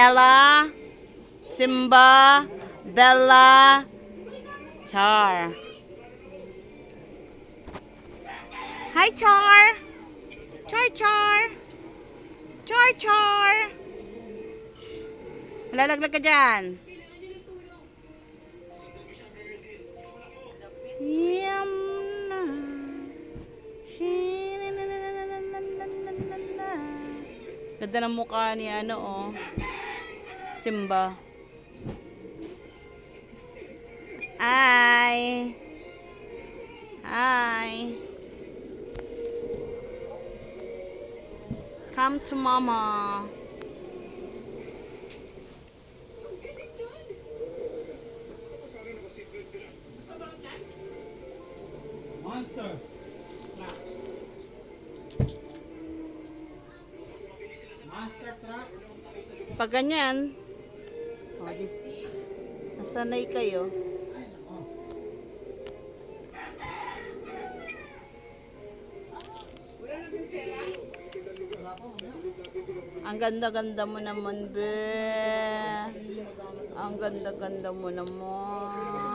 Ella, Simba, Bella, Char. Hi, Char. Char, Char. Char, Char. Malalaglag ka dyan. Yum. Ganda ng mukha ni ano, oh. Simba. Hi. Hi. Come to mama. Monster. Monster truck. Pag ganyan, oh, dis, nasanay kayo. Ang ganda-ganda mo naman, be. Ang ganda-ganda mo naman.